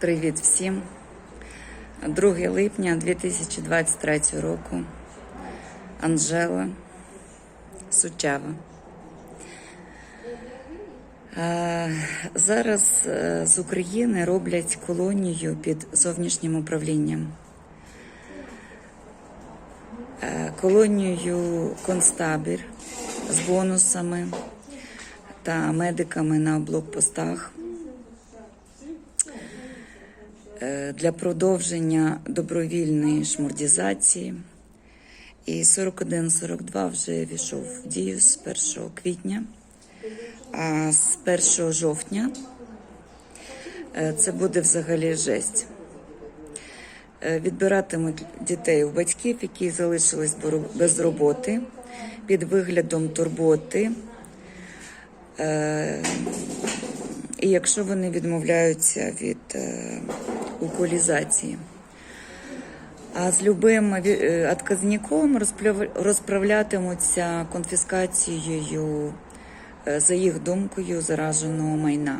Привіт всім. 2 липня 2023 року. Анжела Сучава. Е, Зараз е, з України роблять колонію під зовнішнім управлінням. Е, Колонію концтабір з бонусами та медиками на блокпостах е, для продовження добровільної шмурдізації. І 41-42 вже війшов в дію з 1 квітня, а з 1 жовтня е, це буде взагалі жесть. Е, Відбиратимуть дітей у батьків, які залишились без роботи під виглядом турботи. І якщо вони відмовляються від е, уколізації. А з любим ві- е, розправлятимуться конфіскацією, е, за їх думкою, зараженого майна.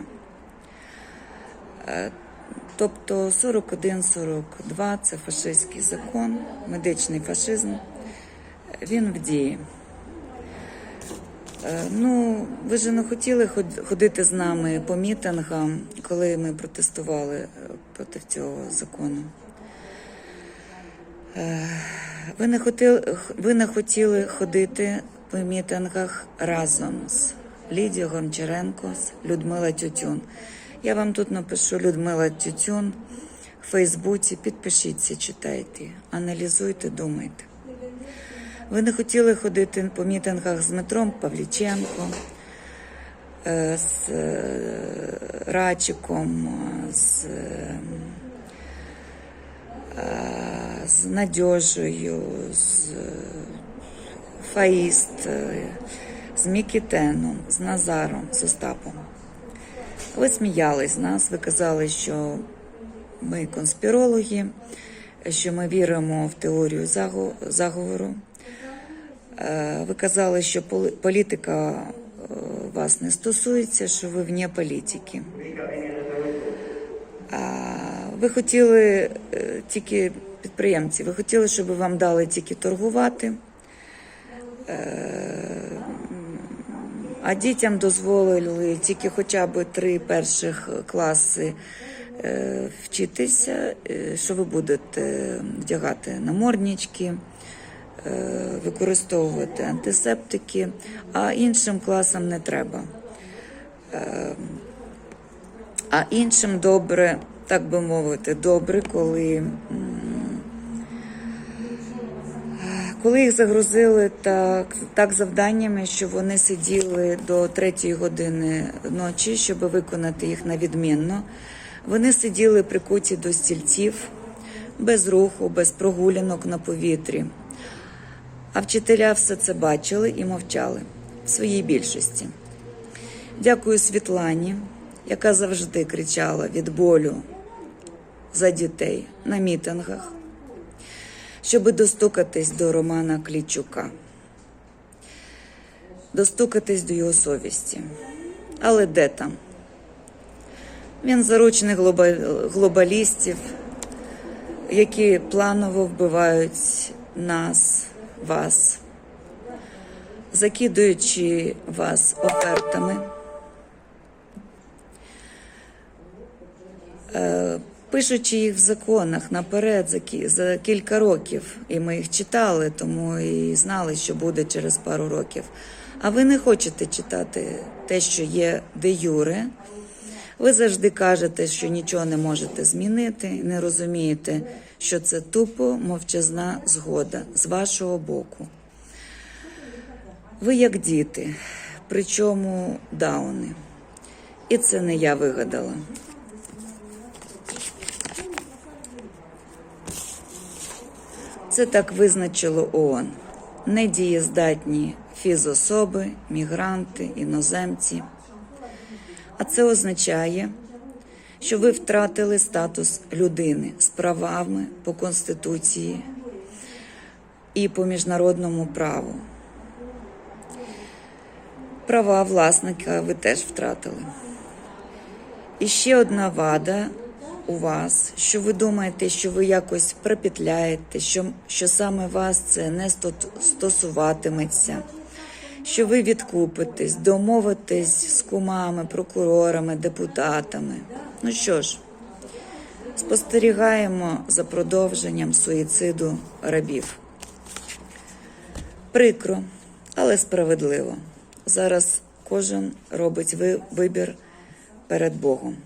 Е, Тобто 41-42 це фашистський закон, медичний фашизм. Він в дії. Е, Ну, ви ж не хотіли ходити з нами по мітингам, коли ми протестували е, проти цього закону. Е, Ви не хотіли, ви не хотіли ходити по мітингах разом з Лідією Гончаренко, з Людмила Тютюн. Я вам тут напишу Людмила Тютюн в Фейсбуці. Підпишіться, читайте, аналізуйте, думайте. Ви не хотіли ходити по мітингах з Дмитром Павліченко, е, з е, Рачиком, з, е, з Надьожею, з Фаїст, з Мікітеном, з Назаром, з Остапом. Ви сміялись з нас, ви казали, що ми конспірологи, що ми віримо в теорію заговору. Е, Ви казали, що політика е, вас не стосується, що ви вне політики. Ви хотіли е, тільки підприємці, ви хотіли, щоб вам дали тільки торгувати, а дітям дозволили тільки хоча б три перших класи вчитися, що ви будете вдягати наморднички, використовувати антисептики, а іншим класам не треба. Е, А іншим добре, так би мовити, добре, коли, коли їх загрузили так, так завданнями, що вони сиділи до третьої години ночі, щоб виконати їх на відмінно. Вони сиділи прикуті до стільців, без руху, без прогулянок на повітрі. А вчителя все це бачили і мовчали в своїй більшості. Дякую Світлані, яка завжди кричала від болю за дітей на мітингах, щоб достукатись до Романа Клічука, достукатись до його совісті. Але де там? Він глоба- глобалістів, які планово вбивають нас, вас, закидуючи вас офертами. Е, Пишучи їх в законах наперед за кілька років, і ми їх читали, тому і знали, що буде через пару років. А ви не хочете читати те, що є де юре. Ви завжди кажете, що нічого не можете змінити, не розумієте, що це тупо мовчазна згода з вашого боку. Ви як діти, причому дауни. І це не я вигадала. Це так визначило ООН. Недієздатні фізособи, мігранти, іноземці. А це означає, що ви втратили статус людини з правами по Конституції і по міжнародному праву. Права власника ви теж втратили. І ще одна вада у вас, що ви думаєте, що ви якось пропетляєте, що, що саме вас це не стосуватиметься, що ви відкупитесь, домовитесь з кумами, прокурорами, депутатами. Ну що ж, спостерігаємо за продовженням суїциду рабів. Прикро, але справедливо. Зараз кожен робить вибір перед Богом.